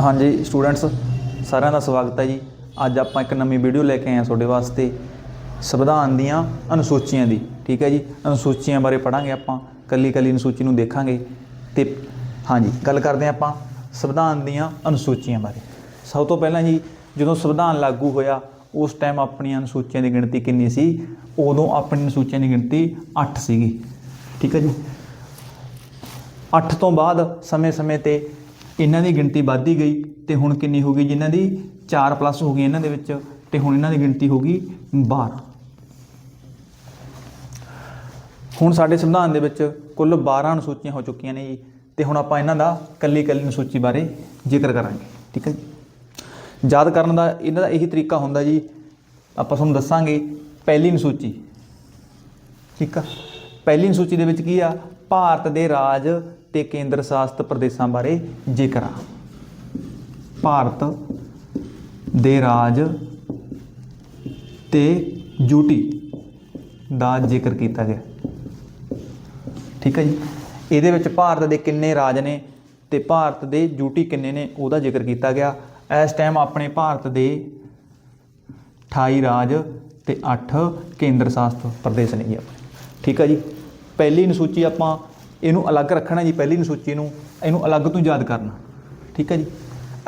ਹਾਂਜੀ ਸਟੂਡੈਂਟਸ ਸਾਰਿਆਂ ਦਾ ਸਵਾਗਤ ਹੈ ਜੀ। ਅੱਜ ਆਪਾਂ ਇੱਕ ਨਵੀਂ ਵੀਡੀਓ ਲੈ ਕੇ ਆਏ ਹਾਂ ਤੁਹਾਡੇ ਵਾਸਤੇ ਸੰਵਿਧਾਨ ਦੀਆਂ ਅਨੁਸੂਚੀਆਂ ਦੀ, ਠੀਕ ਹੈ ਜੀ? ਅਨੁਸੂਚੀਆਂ ਬਾਰੇ ਪੜਾਂਗੇ ਆਪਾਂ ਕੱਲੀ ਕੱਲੀ ਅਨੁਸੂਚੀ ਨੂੰ ਦੇਖਾਂਗੇ ਤੇ ਹਾਂਜੀ, ਗੱਲ ਕਰਦੇ ਹਾਂ ਆਪਾਂ ਸੰਵਿਧਾਨ ਦੀਆਂ ਅਨੁਸੂਚੀਆਂ ਬਾਰੇ। ਸਭ ਤੋਂ ਪਹਿਲਾਂ ਜੀ, ਜਦੋਂ ਸੰਵਿਧਾਨ ਲਾਗੂ ਹੋਇਆ, ਉਸ ਟਾਈਮ ਆਪਣੀਆਂ ਅਨੁਸੂਚੀਆਂ ਦੀ ਗਿਣਤੀ ਕਿੰਨੀ ਸੀ? ਉਦੋਂ ਆਪਣੀ ਅਨੁਸੂਚੀਆਂ ਦੀ ਗਿਣਤੀ 8 ਸੀਗੀ, ਠੀਕ ਹੈ ਜੀ? 8 ਤੋਂ ਬਾਅਦ ਸਮੇਂ-ਸਮੇਂ ਤੇ ਇਹਨਾਂ ਦੀ ਗਿਣਤੀ ਵੱਧਦੀ ਗਈ ਤੇ ਹੁਣ ਕਿੰਨੀ ਹੋ ਗਈ ਜਿਨ੍ਹਾਂ ਦੀ 4 ਪਲੱਸ ਹੋ ਗਈ ਇਹਨਾਂ ਦੇ ਵਿੱਚ ਤੇ ਹੁਣ ਇਹਨਾਂ ਦੀ ਗਿਣਤੀ ਹੋ ਗਈ 12 ਹੁਣ ਸਾਡੇ ਸੰਵਿਧਾਨ ਦੇ ਵਿੱਚ ਕੁੱਲ 12 ਅਨੁਸੂਚੀਆਂ ਹੋ ਚੁੱਕੀਆਂ ਨੇ ਜੀ ਤੇ ਹੁਣ ਆਪਾਂ ਇਹਨਾਂ ਦਾ ਕੱਲੀ ਕੱਲੀ ਅਨੁਸੂਚੀ ਬਾਰੇ ਜ਼ਿਕਰ ਕਰਾਂਗੇ, ਠੀਕ ਹੈ ਜੀ? ਯਾਦ ਕਰਨ ਦਾ ਇਹਨਾਂ ਦਾ ਇਹੀ ਤਰੀਕਾ ਹੁੰਦਾ ਜੀ, ਆਪਾਂ ਤੁਹਾਨੂੰ ਦੱਸਾਂਗੇ ਪਹਿਲੀ ਅਨੁਸੂਚੀ, ਠੀਕ ਆ? ਪਹਿਲੀ ਸੂਚੀ ਦੇ ਵਿੱਚ ਕੀ ਆ? ਭਾਰਤ ਦੇ ਰਾਜ ਤੇ ਕੇਂਦਰ ਸ਼ਾਸਿਤ ਪ੍ਰਦੇਸ਼ਾਂ ਬਾਰੇ ਜ਼ਿਕਰ ਆ। ਭਾਰਤ ਦੇ ਰਾਜ ਤੇ ਯੂਟੀ ਦਾ ਜ਼ਿਕਰ ਕੀਤਾ ਗਿਆ। ਠੀਕ ਹੈ ਜੀ? ਇਹਦੇ ਵਿੱਚ ਭਾਰਤ ਦੇ ਕਿੰਨੇ ਰਾਜ ਨੇ ਤੇ ਭਾਰਤ ਦੇ ਯੂਟੀ ਕਿੰਨੇ ਨੇ ਉਹਦਾ ਜ਼ਿਕਰ ਕੀਤਾ ਗਿਆ। ਇਸ ਟਾਈਮ ਆਪਣੇ ਭਾਰਤ ਦੇ 28 ਰਾਜ ਤੇ 8 ਕੇਂਦਰ ਸ਼ਾਸਿਤ ਪ੍ਰਦੇਸ਼ ਨੇ ਜੀ ਆਪਣੇ। ਠੀਕ ਹੈ ਜੀ? ਪਹਿਲੀ ਅਨੁਸੂਚੀ ਆਪਾਂ ਇਹਨੂੰ ਅਲੱਗ ਰੱਖਣਾ ਜੀ, ਪਹਿਲੀ ਅਨੁਸੂਚੀ ਨੂੰ, ਇਹਨੂੰ ਅਲੱਗ ਤੋਂ ਯਾਦ ਕਰਨਾ। ਠੀਕ ਹੈ ਜੀ?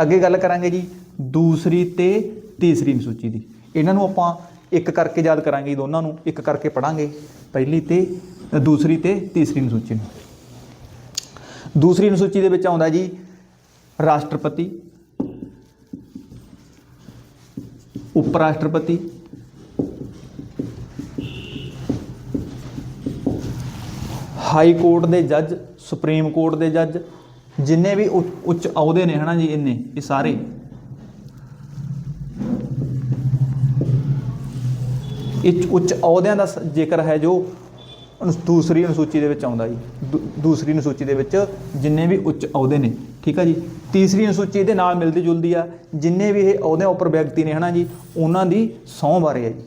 ਅੱਗੇ ਗੱਲ ਕਰਾਂਗੇ ਜੀ, ਦੂਸਰੀ ਤੇ ਤੀਸਰੀ ਅਨੁਸੂਚੀ ਦੀ। ਇਹਨਾਂ ਨੂੰ ਆਪਾਂ ਇੱਕ ਕਰਕੇ ਯਾਦ ਕਰਾਂਗੇ ਦੋਨਾਂ ਨੂੰ, ਇੱਕ ਕਰਕੇ ਪੜਾਂਗੇ ਪਹਿਲੀ ਤੇ, ਦੂਸਰੀ ਤੇ ਤੀਸਰੀ ਅਨੁਸੂਚੀ ਨੂੰ। ਦੂਸਰੀ ਅਨੁਸੂਚੀ ਦੇ ਵਿੱਚ ਆਉਂਦਾ ਜੀ, ਰਾਸ਼ਟਰਪਤੀ ਉਪ ਰਾਸ਼ਟਰਪਤੀ ਹਾਈ ਕੋਰਟ ਦੇ ਜੱਜ, ਸੁਪਰੀਮ ਕੋਰਟ ਦੇ ਜੱਜ, ਜਿੰਨੇ ਵੀ ਉੱਚ- ਉੱਚ ਅਹੁਦੇ ਨੇ ਹਨਾ ਜੀ ਇੰਨੇ, ਇਹ ਸਾਰੇ। ਇਹ ਉੱਚ ਅਹੁਦਿਆਂ ਦਾ ਸ- ਜ਼ਿਕਰ ਹੈ ਜੋ ਅਨੁਸ- ਦੂਸਰੀ ਅਨੁਸੂਚੀ ਦੇ ਵਿੱਚ ਆਉਂਦਾ ਜੀ। ਦੂ- ਦੂਸਰੀ ਅਨੁਸੂਚੀ ਦੇ ਵਿੱਚ ਜਿੰਨੇ ਵੀ ਉੱਚ ਅਹੁਦੇ ਨੇ, ਠੀਕ ਆ ਜੀ? ਤੀਸਰੀ ਅਨੁਸੂਚੀ ਇਹਦੇ ਨਾਲ ਮਿਲਦੀ ਜੁਲਦੀ ਆ, ਜਿੰਨੇ ਵੀ ਇਹ ਅਹੁਦਿਆਂ ਉੱਪਰ ਵਿਅਕਤੀ ਨੇ ਹਨਾ ਜੀ, ਉਹਨਾਂ ਦੀ ਸਹੁੰ ਬਾਰੇ ਹੈ ਜੀ।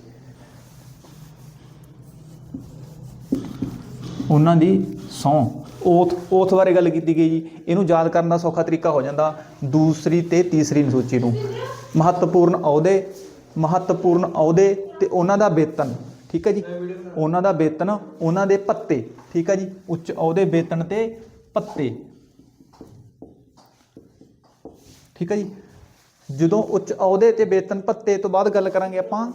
ਉਹਨਾਂ ਦੀ ਸਹੁੰ। ਓਥ ਓਥ ਬਾਰੇ ਗੱਲ ਕੀਤੀ ਗਈ ਜੀ। ਇਹਨੂੰ ਯਾਦ ਕਰਨ ਦਾ ਸੌਖਾ ਤਰੀਕਾ ਹੋ ਜਾਂਦਾ ਦੂਸਰੀ ਤੇ ਤੀਸਰੀ ਸੂਚੀ ਨੂੰ। ਮਹੱਤਵਪੂਰਨ ਅਹੁਦੇ ਮਹੱਤਵਪੂਰਨ ਅਹੁਦੇ ਤੇ ਉਹਨਾਂ ਦਾ ਵੇਤਨ ਠੀਕ ਹੈ ਜੀ? ਉਹਨਾਂ ਦਾ ਵੇਤਨ ਉਹਨਾਂ ਦੇ ਪੱਤੇ, ਠੀਕ ਹੈ ਜੀ? ਉੱਚ ਅਹੁਦੇ ਵੇਤਨ ਤੇ ਪੱਤੇ। ਠੀਕ ਹੈ ਜੀ? ਜਦੋਂ ਉੱਚ ਅਹੁਦੇ ਤੇ ਵੇਤਨ ਪੱਤੇ ਤੋਂ ਬਾਅਦ ਗੱਲ ਕਰਾਂਗੇ ਆਪਾਂ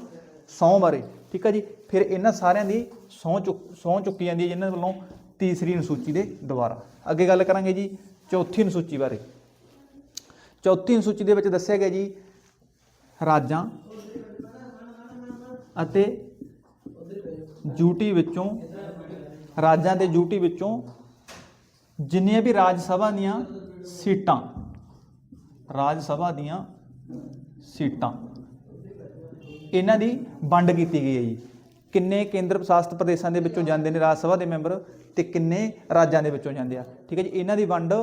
ਸਹੁੰ ਬਾਰੇ। ਠੀਕ ਹੈ ਜੀ? ਫਿਰ ਇਹਨਾਂ ਸਾਰਿਆਂ ਦੀ ਸਹੁੰ ਚੁੱਕ, ਸਹੁੰ ਚੁੱਕੀ ਜਾਂਦੀ ਹੈ ਜਿਨ੍ਹਾਂ ਵੱਲੋਂ ਤੀਸਰੀ ਅਨੁਸੂਚੀ ਦੇ ਦੁਆਰਾ। ਅੱਗੇ ਗੱਲ ਕਰਾਂਗੇ ਜੀ ਚੌਥੀ ਅਨੁਸੂਚੀ ਬਾਰੇ। ਚੌਥੀ ਅਨੁਸੂਚੀ ਦੇ ਵਿੱਚ ਦੱਸਿਆ ਗਿਆ ਜੀ ਰਾਜਾਂ ਅਤੇ ਯੂਟੀ ਵਿੱਚੋਂ, ਰਾਜਾਂ ਦੇ ਯੂਟੀ ਵਿੱਚੋਂ ਜਿੰਨੀਆਂ ਵੀ ਰਾਜ ਸਭਾ ਦੀਆਂ ਸੀਟਾਂ, ਰਾਜ ਸਭਾ ਦੀਆਂ ਸੀਟਾਂ ਇਹਨਾਂ ਦੀ ਵੰਡ ਕੀਤੀ ਗਈ ਹੈ ਜੀ। ਕਿੰਨੇ ਕੇਂਦਰ ਸ਼ਾਸਿਤ ਪ੍ਰਦੇਸ਼ਾਂ ਦੇ ਵਿੱਚੋਂ ਜਾਂਦੇ ਨੇ ਰਾਜ ਸਭਾ ਦੇ ਮੈਂਬਰ ਤੇ ਕਿੰਨੇ ਰਾਜਾਂ ਦੇ ਵਿੱਚੋਂ ਜਾਂਦੇ ਆ। ਠੀਕ ਹੈ ਜੀ, ਇਹਨਾਂ ਦੀ ਵੰਡ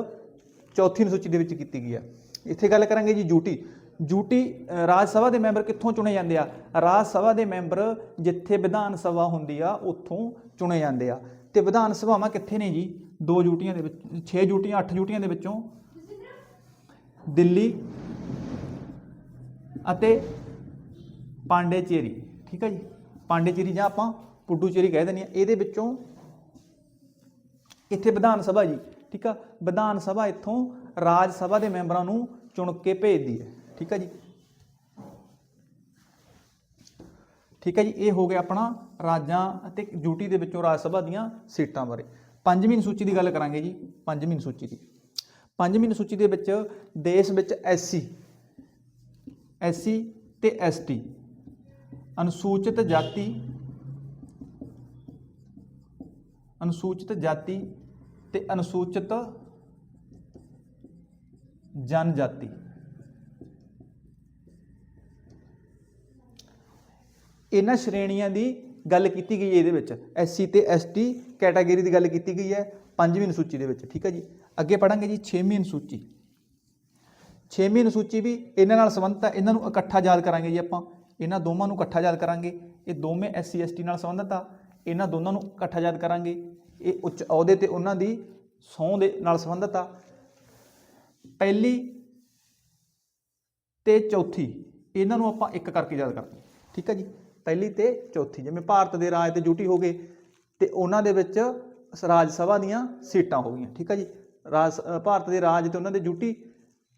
ਚੌਥੀ ਅਨੁਸੂਚੀ ਦੇ ਵਿੱਚ ਕੀਤੀ ਗਈ ਆ। ਇੱਥੇ ਗੱਲ ਕਰਾਂਗੇ ਜੀ ਯੂਟੀ ਯੂਟੀ ਰਾਜ ਸਭਾ ਦੇ ਮੈਂਬਰ ਕਿੱਥੋਂ ਚੁਣੇ ਜਾਂਦੇ ਆ? ਰਾਜ ਸਭਾ ਦੇ ਮੈਂਬਰ ਜਿੱਥੇ ਵਿਧਾਨ ਸਭਾ ਹੁੰਦੀ ਆ, ਉੱਥੋਂ ਚੁਣੇ ਜਾਂਦੇ ਆ। ਤੇ ਵਿਧਾਨ ਸਭਾਵਾਂ ਕਿੱਥੇ ਨੇ ਜੀ? ਦੋ ਯੂਟੀਆਂ ਦੇ ਵਿੱਚ 6 ਯੂਟੀਆਂ 8 ਯੂਟੀਆਂ ਦੇ ਵਿੱਚੋਂ। ਦਿੱਲੀ ਅਤੇ ਪਾਂਡੇਚੇਰੀ, ਠੀਕ ਹੈ ਜੀ? ਪਾਂਡੇਚੇਰੀ ਜਾਂ ਆਪਾਂ ਪੁੱਡੂਚੇਰੀ ਕਹਿ ਦਿੰਦੇ ਆ ਇਹਦੇ ਵਿੱਚੋਂ ਇੱਥੇ ਵਿਧਾਨ ਸਭਾ ਜੀ, ਠੀਕ ਆ? ਵਿਧਾਨ ਸਭਾ ਇੱਥੋਂ ਰਾਜ ਸਭਾ ਦੇ ਮੈਂਬਰਾਂ ਨੂੰ ਚੁਣ ਕੇ ਭੇਜਦੀ ਹੈ, ਠੀਕ ਹੈ ਜੀ? ਠੀਕ ਹੈ ਜੀ, ਇਹ ਹੋ ਗਿਆ ਆਪਣਾ ਰਾਜਾਂ ਅਤੇ ਯੂਟੀ ਦੇ ਵਿੱਚੋਂ ਰਾਜ ਸਭਾ ਦੀਆਂ ਸੀਟਾਂ ਬਾਰੇ। ਪੰਜਵੀਂ ਸੂਚੀ ਦੀ ਗੱਲ ਕਰਾਂਗੇ ਜੀ, ਪੰਜਵੀਂ ਸੂਚੀ ਦੀ। ਪੰਜਵੀਂ ਸੂਚੀ ਦੇ ਵਿੱਚ ਦੇਸ਼ ਵਿੱਚ ਐਸਸੀ ਐਸਸੀ ਤੇ ਐਸਟੀ ਅਨੁਸੂਚਿਤ ਜਾਤੀ ਅਨੁਸੂਚਿਤ ਜਾਤੀ ਤੇ ਅਨੁਸੂਚਿਤ ਜਨਜਾਤੀ। ਇਹਨਾਂ ਸ਼੍ਰੇਣੀਆਂ ਦੀ ਗੱਲ ਕੀਤੀ ਗਈ ਹੈ ਇਹਦੇ ਵਿੱਚ। ਐਸਸੀ ਤੇ ਐਸਟੀ ਕੈਟਾਗਰੀ ਦੀ ਗੱਲ ਕੀਤੀ ਗਈ ਹੈ, ਪੰਜਵੀਂ ਅਨੁਸੂਚੀ ਦੇ ਵਿੱਚ, ਠੀਕ ਹੈ ਜੀ? ਅੱਗੇ ਪੜਾਂਗੇ ਜੀ 6ਵੀਂ ਅਨੁਸੂਚੀ। 6ਵੀਂ ਅਨੁਸੂਚੀ ਵੀ ਇਹਨਾਂ ਨਾਲ ਸੰਬੰਧਿਤ ਹੈ, ਇਹਨਾਂ ਨੂੰ ਇਕੱਠਾ ਯਾਦ ਕਰਾਂਗੇ ਜੀ ਆਪਾਂ। ਇਹਨਾਂ ਦੋਵਾਂ ਨੂੰ ਇਕੱਠਾ ਯਾਦ ਕਰਾਂਗੇ। ਇਹ ਦੋਵੇਂ ਐਸਸੀ ਐਸਟੀ ਨਾਲ ਸੰਬੰਧਿਤ ਆ। ਇਹਨਾਂ ਦੋਨਾਂ ਨੂੰ ਇਕੱਠਾ ਯਾਦ ਕਰਾਂਗੇ। ਇਹ ਉੱਚ ਅਹੁਦੇ ਤੇ ਉਹਨਾਂ ਦੀ ਸਹੁੰ ਦੇ ਨਾਲ ਸੰਬੰਧਿਤ ਆ। ਪਹਿਲੀ ਤੇ ਚੌਥੀ, ਇਹਨਾਂ ਨੂੰ ਆਪਾਂ ਇੱਕ ਕਰਕੇ ਯਾਦ ਕਰਦੇ ਠੀਕ ਹੈ ਜੀ? ਪਹਿਲੀ ਤੇ ਚੌਥੀ, ਜਿਵੇਂ ਭਾਰਤ ਦੇ ਰਾਜ ਤੇ ਡਿਊਟੀ ਹੋ ਗਏ, ਤੇ ਉਹਨਾਂ ਦੇ ਵਿੱਚ ਰਾਜ ਸਭਾ ਦੀਆਂ ਸੀਟਾਂ ਹੋ ਗਈਆਂ। ਠੀਕ ਹੈ ਜੀ? ਰਾਜ ਭਾਰਤ ਦੇ ਰਾਜ ਤੇ ਉਹਨਾਂ ਦੇ ਡਿਊਟੀ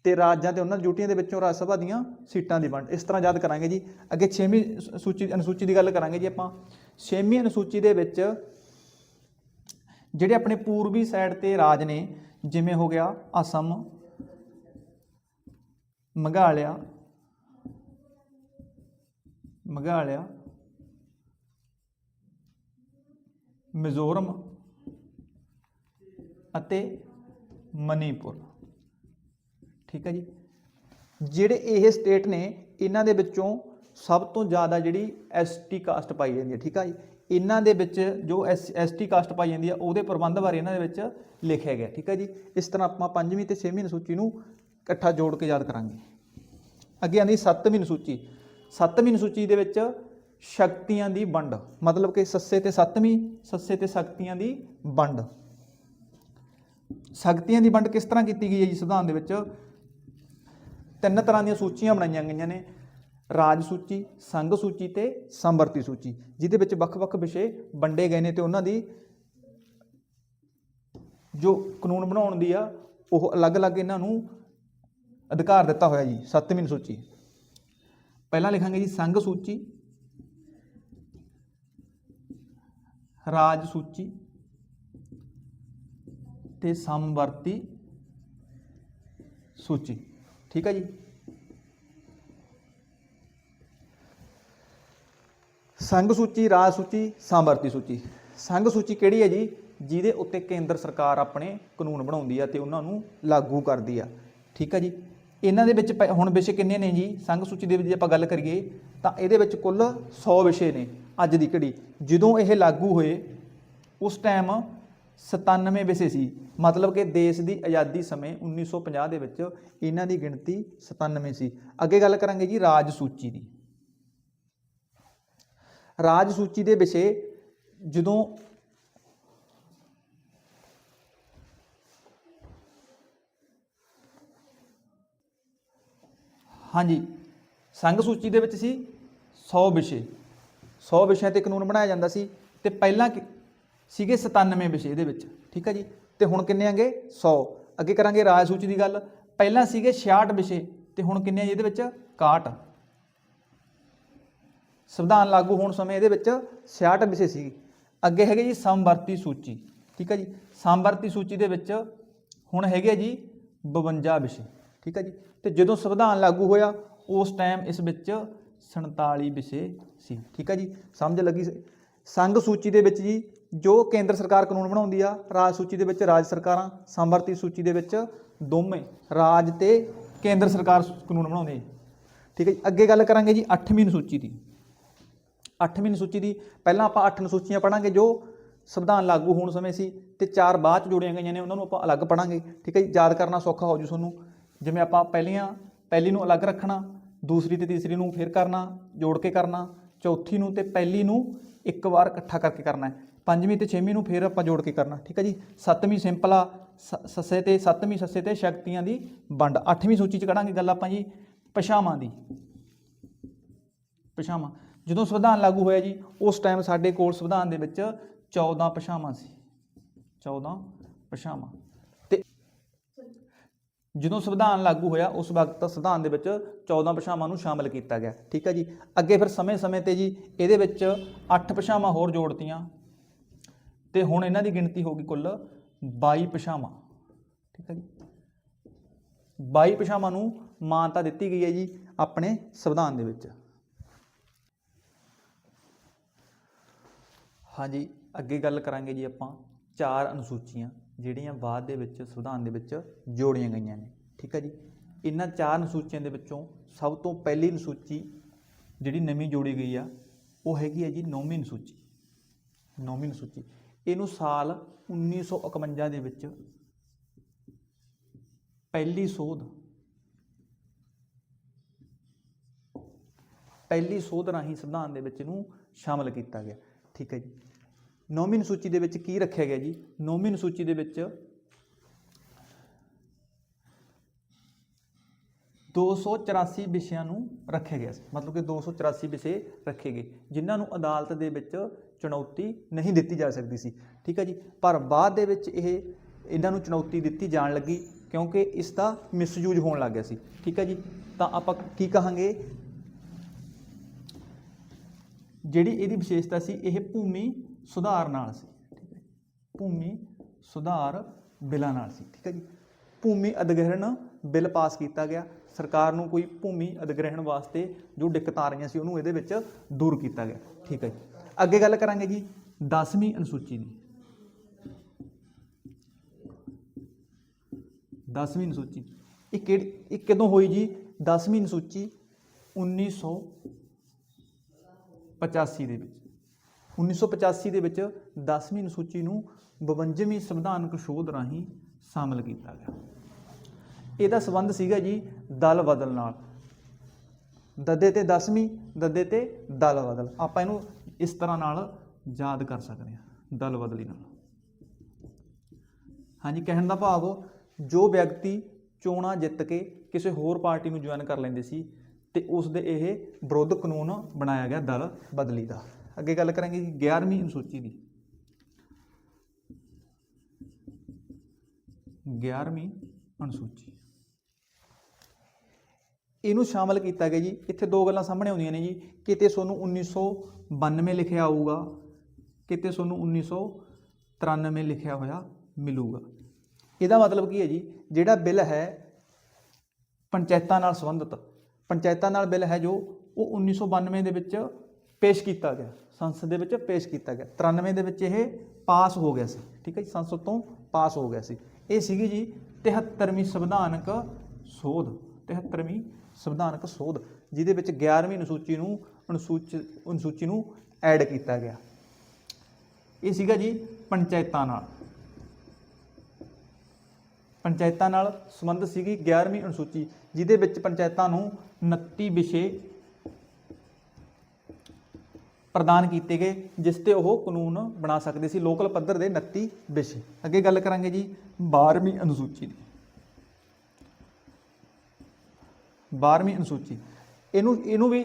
ਤੇ ਰਾਜਾਂ ਤੇ ਉਹਨਾਂ ਡਿਊਟੀਆਂ ਦੇ ਵਿੱਚੋਂ ਰਾਜ ਸਭਾ ਦੀਆਂ ਸੀਟਾਂ ਦੀ ਵੰਡ। ਇਸ ਤਰ੍ਹਾਂ ਯਾਦ ਕਰਾਂਗੇ ਜੀ। ਅੱਗੇ 6ਵੀਂ ਸੂਚੀ, ਅਨੁਸੂਚੀ ਦੀ ਗੱਲ ਕਰਾਂਗੇ ਜੀ ਆਪਾਂ। 6ਵੀਂ ਅਨੁਸੂਚੀ ਦੇ ਵਿੱਚ ਜਿਹੜੇ ਆਪਣੇ ਪੂਰਬੀ ਸਾਈਡ ਤੇ ਰਾਜ ਨੇ, ਜਿਵੇਂ ਹੋ ਗਿਆ ਅਸਮ ਮੇਘਾਲਿਆ ਮੇਘਾਲਿਆ, ਮਿਜ਼ੋਰਮ ਅਤੇ ਮਨੀਪੁਰ। ਠੀਕ ਹੈ ਜੀ। ਜਿਹੜੇ ਇਹ ਸਟੇਟ ਨੇ, ਇਹਨਾਂ ਦੇ ਵਿੱਚੋਂ ਸਭ ਤੋਂ ਜ਼ਿਆਦਾ ਜਿਹੜੀ ਐਸਟੀ ਕਾਸਟ ਪਾਈ ਜਾਂਦੀ ਹੈ, ਠੀਕ ਹੈ ਜੀ। ਇਹਨਾਂ ਦੇ ਵਿੱਚ ਜੋ ਐਸਟੀ ਕਾਸਟ ਪਾਈ ਜਾਂਦੀ ਹੈ, ਉਹਦੇ ਪ੍ਰਬੰਧ ਬਾਰੇ ਇਹਨਾਂ ਦੇ ਵਿੱਚ ਲਿਖਿਆ ਗਿਆ, ਠੀਕ ਹੈ ਜੀ। ਇਸ ਤਰ੍ਹਾਂ ਆਪਾਂ ਪੰਜਵੀਂ ਤੇ ਛੇਵੀਂ ਅਨੁਸੂਚੀ ਨੂੰ ਇਕੱਠਾ ਜੋੜ ਕੇ ਯਾਦ ਕਰਾਂਗੇ। ਅੱਗੇ ਆਉਂਦੀ ਸੱਤਵੀਂ ਅਨੁਸੂਚੀ। ਸੱਤਵੀਂ ਅਨੁਸੂਚੀ ਦੇ ਵਿੱਚ ਸ਼ਕਤੀਆਂ ਦੀ ਵੰਡ, ਮਤਲਬ ਕਿ ਸੱਸੇ ਤੇ ਸੱਤਵੀਂ, ਸੱਸੇ ਤੇ ਸ਼ਕਤੀਆਂ ਦੀ ਵੰਡ। ਸ਼ਕਤੀਆਂ ਦੀ ਵੰਡ ਕਿਸ ਤਰ੍ਹਾਂ ਕੀਤੀ ਗਈ ਹੈ ਜੀ ਸੰਵਿਧਾਨ ਦੇ ਵਿੱਚ? ਤਿੰਨ ਤਰ੍ਹਾਂ ਦੀਆਂ ਸੂਚੀਆਂ ਬਣਾਈਆਂ ਗਈਆਂ ਨੇ। ਰਾਜ ਸੂਚੀ, ਸੰਘ ਸੂਚੀ ਤੇ ਸਮਵਰਤੀ ਸੂਚੀ, ਜਿਹਦੇ ਵਿੱਚ ਵੱਖ-ਵੱਖ ਵਿਸ਼ੇ ਵੰਡੇ ਗਏ ਨੇ ਤੇ ਉਹਨਾਂ ਦੀ ਜੋ ਕਾਨੂੰਨ ਬਣਾਉਣ ਦੀ ਆ, ਉਹ ਅਲੱਗ-ਅਲੱਗ ਇਹਨਾਂ ਨੂੰ ਅਧਿਕਾਰ ਦਿੱਤਾ ਹੋਇਆ ਜੀ, ਸੱਤਵੀਂ ਸੂਚੀ। ਪਹਿਲਾਂ ਲਿਖਾਂਗੇ ਜੀ, ਸੰਘ ਸੂਚੀ, ਰਾਜ ਸੂਚੀ ਤੇ ਸਮਵਰਤੀ ਸੂਚੀ। ਠੀਕ ਹੈ ਜੀ? ਸੰਘ ਸੂਚੀ, ਰਾਜ ਸੂਚੀ ਸਮਵਰਤੀ ਸੂਚੀ। ਸੰਘ ਸੂਚੀ ਕਿਹੜੀ ਹੈ ਜੀ? ਜਿਹਦੇ ਉੱਤੇ ਕੇਂਦਰ ਸਰਕਾਰ ਆਪਣੇ ਕਾਨੂੰਨ ਬਣਾਉਂਦੀ ਆ ਤੇ ਉਹਨਾਂ ਨੂੰ ਲਾਗੂ ਕਰਦੀ ਆ। ਠੀਕ ਹੈ ਜੀ? ਇਹਨਾਂ ਦੇ ਵਿੱਚ ਪ- ਹੁਣ ਵਿਸ਼ੇ ਕਿੰਨੇ ਨੇ ਜੀ? ਸੰਘ ਸੂਚੀ ਦੇ ਵਿੱਚ ਜੇ ਆਪਾਂ ਗੱਲ ਕਰੀਏ, ਤਾਂ ਇਹਦੇ ਵਿੱਚ ਕੁੱਲ 100 ਵਿਸ਼ੇ ਨੇ ਅੱਜ ਦੀ ਘੜੀ। ਜਦੋਂ ਇਹ ਲਾਗੂ ਹੋਏ, ਉਸ ਟਾਈਮ 97 ਵਿਸ਼ੇ ਸੀ। ਮਤਲਬ ਕਿ ਦੇਸ਼ ਦੀ ਆਜ਼ਾਦੀ ਸਮੇਂ 1950 ਦੇ ਵਿੱਚ ਇਹਨਾਂ ਦੀ ਗਿਣਤੀ 97 ਸੀ। ਅੱਗੇ ਗੱਲ ਕਰਾਂਗੇ ਜੀ ਰਾਜ ਸੂਚੀ ਦੀ। ਰਾਜ ਸੂਚੀ ਦੇ ਵਿਸ਼ੇ ਜਦੋਂ ਹਾਂਜੀ, ਸੰਘ ਸੂਚੀ ਦੇ ਵਿੱਚ ਸੀ 100 ਵਿਸ਼ੇ। 100 ਵਿਸ਼ਿਆਂ ਤੇ ਕਾਨੂੰਨ ਬਣਾਇਆ ਜਾਂਦਾ ਸੀ ਤੇ ਪਹਿਲਾਂ ਕਿ- ਸੀਗੇ 97 ਵਿਸ਼ੇ ਇਹਦੇ ਵਿੱਚ, ਠੀਕ ਹੈ ਜੀ? ਤੇ ਹੁਣ ਕਿੰਨੇ ਆਂਗੇ? 100 ਅੱਗੇ ਕਰਾਂਗੇ ਰਾਜ ਸੂਚੀ ਦੀ ਗੱਲ। ਪਹਿਲਾਂ ਸੀਗੇ 66 ਵਿਸ਼ੇ, ਤੇ ਹੁਣ ਕਿੰਨੇ ਆ ਜੀ ਇਹਦੇ ਵਿੱਚ? 61 ਸੰਵਿਧਾਨ ਲਾਗੂ ਹੋਣ ਸਮੇਂ ਇਹਦੇ ਵਿੱਚ 66 ਵਿਸ਼ੇ ਸੀ ਅੱਗੇ ਹੈਗੇ ਜੀ ਸਮਵਰਤੀ ਸੂਚੀ, ਠੀਕ ਹੈ ਜੀ? ਸਮਵਰਤੀ ਸੂਚੀ ਦੇ ਵਿੱਚ ਹੁਣ ਹੈਗੇ ਆ ਜੀ 52 ਵਿਸ਼ੇ, ਠੀਕ ਹੈ ਜੀ? ਤੇ ਜਦੋਂ ਸੰਵਿਧਾਨ ਲਾਗੂ ਹੋਇਆ, ਉਸ ਟਾਈਮ ਇਸ ਵਿੱਚ 47 ਵਿਸ਼ੇ ਸੀ, ਠੀਕ ਹੈ ਜੀ? ਸਮਝ ਲੱਗੀ ਸੰਘ ਸੂਚੀ ਦੇ ਵਿੱਚ ਜੀ ਜੋ ਕੇਂਦਰ ਸਰਕਾਰ ਕਾਨੂੰਨ ਬਣਾਉਂਦੀ ਆ, ਰਾਜ ਸੂਚੀ ਦੇ ਵਿੱਚ ਰਾਜ ਸਰਕਾਰਾਂ ਸਮਵਰਤੀ ਸੂਚੀ ਦੇ ਵਿੱਚ ਦੋਵੇਂ ਰਾਜ ਤੇ ਕੇਂਦਰ ਸਰਕਾਰ ਕਾਨੂੰਨ ਬਣਾਉਂਦੇ ਠੀਕ ਹੈ ਜੀ, ਅੱਗੇ ਗੱਲ ਕਰਾਂਗੇ ਜੀ 8ਵੀਂ ਅਨੁਸੂਚੀ ਦੀ। 8ਵੀਂ ਅਨੁਸੂਚੀ ਦੀ, ਪਹਿਲਾਂ ਆਪਾਂ 8 ਅਨੁਸੂਚੀਆਂ ਪੜਾਂਗੇ ਜੋ ਸੰਵਿਧਾਨ ਲਾਗੂ ਹੋਣ ਸਮੇਂ ਸੀ ਤੇ ਚਾਰ ਬਾਅਦ ਚ ਜੋੜੀਆਂ ਗਈਆਂ ਨੇ, ਉਹਨਾਂ ਨੂੰ ਆਪਾਂ ਅਲੱਗ ਪੜਾਂਗੇ ਠੀਕ ਹੈ ਜੀ, ਯਾਦ ਕਰਨਾ ਸੌਖਾ ਹੋ ਜੂ ਤੁਹਾਨੂੰ। ਜਿਵੇਂ ਆਪਾਂ ਪਹਿਲੀਆਂ, ਪਹਿਲੀ ਨੂੰ ਅਲੱਗ ਰੱਖਣਾ, ਦੂਸਰੀ ਤੇ ਤੀਸਰੀ ਨੂੰ ਫਿਰ ਕਰਨਾ, ਜੋੜ ਕੇ ਕਰਨਾ, ਚੌਥੀ ਨੂੰ ਤੇ ਪਹਿਲੀ ਨੂੰ ਇੱਕ ਵਾਰ ਇਕੱਠਾ ਕਰਕੇ ਕਰਨਾ ਹੈ। ਪੰਜਵੀਂ ਤੇ ਛੇਵੀਂ ਨੂੰ ਫਿਰ ਆਪਾਂ ਜੋੜ ਕੇ ਕਰਨਾ, ਠੀਕ ਹੈ ਜੀ? ਸੱਤਵੀਂ ਸਿੰਪਲ ਆ, ਸ- ਸੱਸੇ ਤੇ, ਸੱਤਵੀਂ ਸੱਸੇ ਤੇ ਸ਼ਕਤੀਆਂ ਦੀ ਵੰਡ। ਅੱਠਵੀਂ ਸੂਚੀ ਚ ਕਰਾਂਗੇ ਗੱਲ ਆਪਾਂ ਜੀ ਭਾਸ਼ਾਵਾਂ ਦੀ। ਭਾਸ਼ਾਵਾਂ ਜਦੋਂ ਸੰਵਿਧਾਨ ਲਾਗੂ ਹੋਇਆ ਜੀ, ਉਸ ਟਾਈਮ ਸਾਡੇ ਕੋਲ ਸੰਵਿਧਾਨ ਦੇ ਵਿੱਚ 14 ਭਾਸ਼ਾਵਾਂ ਸੀ। 14 ਭਾਸ਼ਾਵਾਂ ਤੇ ਜਦੋਂ ਸੰਵਿਧਾਨ ਲਾਗੂ ਹੋਇਆ, ਉਸ ਵਕਤ ਸੰਵਿਧਾਨ ਦੇ ਵਿੱਚ 14 ਭਾਸ਼ਾਵਾਂ ਨੂੰ ਸ਼ਾਮਲ ਕੀਤਾ ਗਿਆ, ਠੀਕ ਹੈ ਜੀ? ਅੱਗੇ ਫਿਰ ਸਮੇਂ-ਸਮੇਂ ਤੇ ਜੀ, ਇਹਦੇ ਵਿੱਚ 8 ਭਾਸ਼ਾਵਾਂ ਹੋਰ ਜੋੜਤੀਆਂ ਤੇ ਹੁਣ ਇਹਨਾਂ ਦੀ ਗਿਣਤੀ ਹੋ ਗਈ ਕੁੱਲ 22 ਭਾਸ਼ਾਵਾਂ ਠੀਕ ਹੈ ਜੀ। 22 ਭਾਸ਼ਾਵਾਂ ਨੂੰ ਮਾਨਤਾ ਦਿੱਤੀ ਗਈ ਹੈ ਜੀ ਆਪਣੇ ਸੰਵਿਧਾਨ ਦੇ ਵਿੱਚ। ਹਾਂਜੀ, ਅੱਗੇ ਗੱਲ ਕਰਾਂਗੇ ਜੀ ਆਪਾਂ ਚਾਰ ਅਨੁਸੂਚੀਆਂ ਜਿਹੜੀਆਂ ਬਾਅਦ ਦੇ ਵਿੱਚ ਸੰਵਿਧਾਨ ਦੇ ਵਿੱਚ ਜੋੜੀਆਂ ਗਈਆਂ ਨੇ। ਠੀਕ ਹੈ ਜੀ। ਇਹਨਾਂ ਚਾਰ ਅਨੁਸੂਚੀਆਂ ਦੇ ਵਿੱਚੋਂ ਸਭ ਤੋਂ ਪਹਿਲੀ ਅਨੁਸੂਚੀ ਜਿਹੜੀ ਨਵੀਂ ਜੋੜੀ ਗਈ ਆ, ਉਹ ਹੈਗੀ ਹੈ ਜੀ ਨੌਵੀਂ ਅਨੁਸੂਚੀ। ਨੌਵੀਂ ਅਨੁਸੂਚੀ। ਇਹਨੂੰ ਸਾਲ 1951 ਦੇ ਵਿੱਚ ਪਹਿਲੀ ਸੋਧ ਪਹਿਲੀ ਸੋਧ ਰਾਹੀਂ ਸੰਵਿਧਾਨ ਦੇ ਵਿੱਚ ਇਹਨੂੰ ਸ਼ਾਮਲ ਕੀਤਾ ਗਿਆ। ਠੀਕ ਹੈ ਜੀ। ਨੌਵੀਂ ਅਨੁਸੂਚੀ ਦੇ ਵਿੱਚ ਕੀ ਰੱਖਿਆ ਗਿਆ ਜੀ? ਨੌਵੀਂ ਅਨੁਸੂਚੀ ਦੇ ਵਿੱਚ 284 ਵਿਸ਼ਿਆਂ ਨੂੰ ਰੱਖਿਆ ਗਿਆ ਸੀ। ਮਤਲਬ ਕਿ 284 ਵਿਸ਼ੇ ਰੱਖੇ ਗਏ, ਜਿਨ੍ਹਾਂ ਨੂੰ ਅਦਾਲਤ ਦੇ ਵਿੱਚ ਚੁਣੌਤੀ ਨਹੀਂ ਦਿੱਤੀ ਜਾ ਸਕਦੀ ਸੀ। ਠੀਕ ਹੈ ਜੀ? ਪਰ ਬਾਅਦ ਦੇ ਵਿੱਚ ਇਹ ਇਹਨਾਂ ਨੂੰ ਚੁਣੌਤੀ ਦਿੱਤੀ ਜਾਣ ਲੱਗੀ ਕਿਉਂਕਿ ਇਸ ਦਾ ਮਿਸਯੂਜ਼ ਹੋਣ ਲੱਗ ਗਿਆ ਸੀ। ਠੀਕ ਹੈ ਜੀ? ਤਾਂ ਆਪਾਂ ਕੀ ਕਹਾਂਗੇ? ਜਿਹੜੀ ਇਹਦੀ ਵਿਸ਼ੇਸ਼ਤਾ ਸੀ, ਇਹ ਭੂਮੀ ਸੁਧਾਰ ਨਾਲ ਸੀ। ਠੀਕ ਹੈ ਭੂਮੀ ਸੁਧਾਰ ਬਿੱਲਾਂ ਨਾਲ ਸੀ। ਠੀਕ ਹੈ ਜੀ? ਭੂਮੀ ਅਧਿਗ੍ਰਹਿਣ ਬਿੱਲ ਪਾਸ ਕੀਤਾ ਗਿਆ। ਸਰਕਾਰ ਨੂੰ ਕੋਈ ਭੂਮੀ ਅਧਿਗ੍ਰਹਿਣ ਵਾਸਤੇ ਜੋ ਦਿੱਕਤਾਂ ਆ ਰਹੀਆਂ ਸੀ, ਉਹਨੂੰ ਇਹਦੇ ਵਿੱਚ ਦੂਰ ਕੀਤਾ ਗਿਆ। ਠੀਕ ਹੈ ਜੀ? ਅੱਗੇ ਗੱਲ ਕਰਾਂਗੇ ਜੀ 10ਵੀਂ ਅਨੁਸੂਚੀ ਦੀ। 10ਵੀਂ ਅਨੁਸੂਚੀ। ਇਹ ਕਿਹੜੀ, ਇਹ ਕਦੋਂ ਹੋਈ ਜੀ? 10ਵੀਂ ਅਨੁਸੂਚੀ 1985 ਦੇ ਵਿੱਚ। 1985 ਦੇ ਵਿੱਚ 10ਵੀਂ ਅਨੁਸੂਚੀ ਨੂੰ 52ਵੀਂ ਸੰਵਿਧਾਨਕ ਸੋਧ ਰਾਹੀਂ ਸ਼ਾਮਲ ਕੀਤਾ ਗਿਆ। ਇਹਦਾ ਸਬੰਧ ਸੀਗਾ ਜੀ ਦਲ ਬਦਲ ਨਾਲ। ਦੱਦੇ ਤੇ 10ਵੀਂ ਦੱਦੇ ਤੇ ਦਲ ਬਦਲ। ਆਪਾਂ ਇਹਨੂੰ ਇਸ ਤਰ੍ਹਾਂ ਨਾਲ ਯਾਦ ਕਰ ਸਕਦੇ ਹਾਂ, ਦਲ ਬਦਲੀ ਨਾਲ। ਹਾਂਜੀ, ਕਹਿਣ ਦਾ ਭਾਵ ਜੋ ਵਿਅਕਤੀ ਚੋਣਾਂ ਜਿੱਤ ਕੇ ਕਿਸੇ ਹੋਰ ਪਾਰਟੀ ਨੂੰ ਜੁਆਇਨ ਕਰ ਲੈਂਦੇ ਸੀ ਤੇ ਉਸ ਦੇ ਇਹ ਵਿਰੋਧ ਕਾਨੂੰਨ ਬਣਾਇਆ ਗਿਆ ਦਲ ਬਦਲੀ ਦਾ। ਅੱਗੇ ਗੱਲ ਕਰਾਂਗੇ ਜੀ 11ਵੀਂ ਅਨੁਸੂਚੀ ਦੀ। 11ਵੀਂ ਅਨੁਸੂਚੀ। ਇਹਨੂੰ ਸ਼ਾਮਲ ਕੀਤਾ ਗਿਆ ਜੀ। ਇੱਥੇ ਦੋ ਗੱਲਾਂ ਸਾਹਮਣੇ ਆਉਂਦੀਆਂ ਨੇ ਜੀ। ਕਿਤੇ ਤੁਹਾਨੂੰ 1992 ਲਿਖਿਆ ਆਊਗਾ ਕਿਤੇ ਤੁਹਾਨੂੰ 1993 ਲਿਖਿਆ ਹੋਇਆ ਮਿਲੂਗਾ। ਇਹਦਾ ਮਤਲਬ ਕੀ ਹੈ ਜੀ? ਜਿਹੜਾ ਬਿੱਲ ਹੈ ਪੰਚਾਇਤਾਂ ਨਾਲ ਸੰਬੰਧਿਤ, ਪੰਚਾਇਤਾਂ ਨਾਲ ਬਿੱਲ ਹੈ ਜੋ, ਉਹ 1992 ਦੇ ਵਿੱਚ ਪੇਸ਼ ਕੀਤਾ ਗਿਆ। ਸੰਸਦ ਦੇ ਵਿੱਚ ਪੇਸ਼ ਕੀਤਾ ਗਿਆ। 93 ਦੇ ਵਿੱਚ ਇਹ ਪਾਸ ਹੋ ਗਿਆ ਸੀ। ਠੀਕ ਹੈ ਜੀ, ਸੰਸਦ ਤੋਂ ਪਾਸ ਹੋ ਗਿਆ ਸੀ। ਇਹ ਸੀਗੀ ਜੀ 73ਵੀਂ ਸੰਵਿਧਾਨਕ ਸੋਧ। 73ਵੀਂ ਸੰਵਿਧਾਨਕ ਸੋਧ, ਜਿਹਦੇ ਵਿੱਚ 11ਵੀਂ ਅਨੁਸੂਚੀ ਨੂੰ ਅਨੁਸੂਚੀ ਅਨੁਸੂਚੀ ਨੂੰ ਐਡ ਕੀਤਾ ਗਿਆ। ਇਹ ਸੀਗਾ ਜੀ ਪੰਚਾਇਤਾਂ ਨਾਲ। ਪੰਚਾਇਤਾਂ ਨਾਲ ਸੰਬੰਧ ਸੀਗੀ 11ਵੀਂ ਅਨੁਸੂਚੀ, ਜਿਹਦੇ ਵਿੱਚ ਪੰਚਾਇਤਾਂ ਨੂੰ 29 ਵਿਸ਼ੇ ਪ੍ਰਦਾਨ ਕੀਤੇ ਗਏ, ਜਿਸ ਤੇ ਉਹ ਕਾਨੂੰਨ ਬਣਾ ਸਕਦੇ ਸੀ। ਲੋਕਲ ਪੱਧਰ ਦੇ 29 ਵਿਸ਼ੇ। ਅੱਗੇ ਗੱਲ ਕਰਾਂਗੇ ਜੀ 12ਵੀਂ ਅਨੁਸੂਚੀ ਦੀ। 12ਵੀਂ ਅਨੁਸੂਚੀ। ਇਹਨੂੰ ਇਹਨੂੰ ਵੀ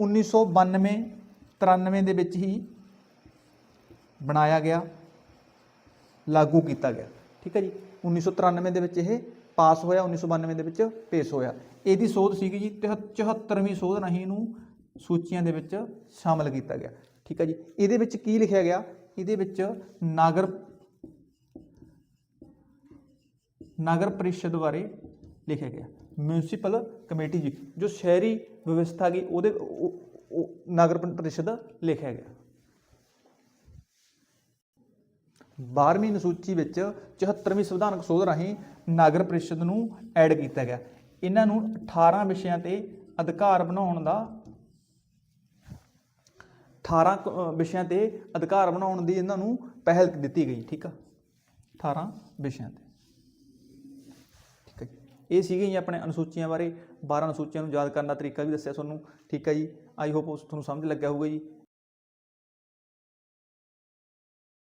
1992 93 ਦੇ ਵਿੱਚ ਹੀ ਬਣਾਇਆ ਗਿਆ, ਲਾਗੂ ਕੀਤਾ ਗਿਆ। ਠੀਕ ਹੈ ਜੀ? 1993 ਦੇ ਵਿੱਚ ਇਹ ਪਾਸ ਹੋਇਆ 1992 ਦੇ ਵਿੱਚ ਪੇਸ਼ ਹੋਇਆ। ਇਹਦੀ ਸੋਧ ਸੀਗੀ ਜੀ 74ਵੀਂ ਸੋਧ ਰਾਹੀਂ ਇਹਨੂੰ ਸੂਚੀਆਂ ਦੇ ਵਿੱਚ ਸ਼ਾਮਲ ਕੀਤਾ ਗਿਆ। ਠੀਕ ਹੈ ਜੀ? ਇਹਦੇ ਵਿੱਚ ਕੀ ਲਿਖਿਆ ਗਿਆ? ਇਹਦੇ ਵਿੱਚ ਨਾਗਰ, ਨਗਰ ਪ੍ਰੀਸ਼ਦ ਬਾਰੇ ਲਿਖਿਆ ਗਿਆ। ਮਿਊਨਿਸਪਲ ਕਮੇਟੀ ਜੀ, ਜੋ ਸ਼ਹਿਰੀ ਵਿਵਸਥਾ ਗਈ ਉਹਦੇ ਉਹ- ਉਹ ਨਗਰ ਪ੍ਰੀਸ਼ਦ ਲਿਖਿਆ ਗਿਆ। 12ਵੀਂ ਅਨੁਸੂਚੀ ਵਿੱਚ 74ਵੀਂ ਸੰਵਿਧਾਨਕ ਸੋਧ ਰਾਹੀਂ ਨਗਰ ਪਰਿਸ਼ਦ ਨੂੰ ਐਡ ਕੀਤਾ ਗਿਆ। ਇਹਨਾਂ ਨੂੰ 18 ਵਿਸ਼ਿਆਂ ਤੇ ਅਧਿਕਾਰ ਬਣਾਉਣ ਦਾ 18 ਕ- ਵਿਸ਼ਿਆਂ ਤੇ ਅਧਿਕਾਰ ਬਣਾਉਣ ਦੀ ਇਹਨਾਂ ਨੂੰ ਪਹਿਲ ਦਿੱਤੀ ਗਈ, ਠੀਕ ਆ? 18 ਵਿਸ਼ਿਆਂ ਤੇ। ਇਹ ਸੀਗੇ ਜੀ ਆਪਣੇ ਅਨੁਸੂਚੀਆਂ ਬਾਰੇ। 12 ਅਨੁਸੂਚੀਆਂ ਨੂੰ ਯਾਦ ਕਰਨ ਦਾ ਤਰੀਕਾ ਵੀ ਦੱਸਿਆ ਤੁਹਾਨੂੰ। ਠੀਕ ਹੈ ਜੀ। ਆਈ ਹੋਪ ਉਸ ਤੁਹਾਨੂੰ ਸਮਝ ਲੱਗਿਆ ਹੋਊਗਾ ਜੀ।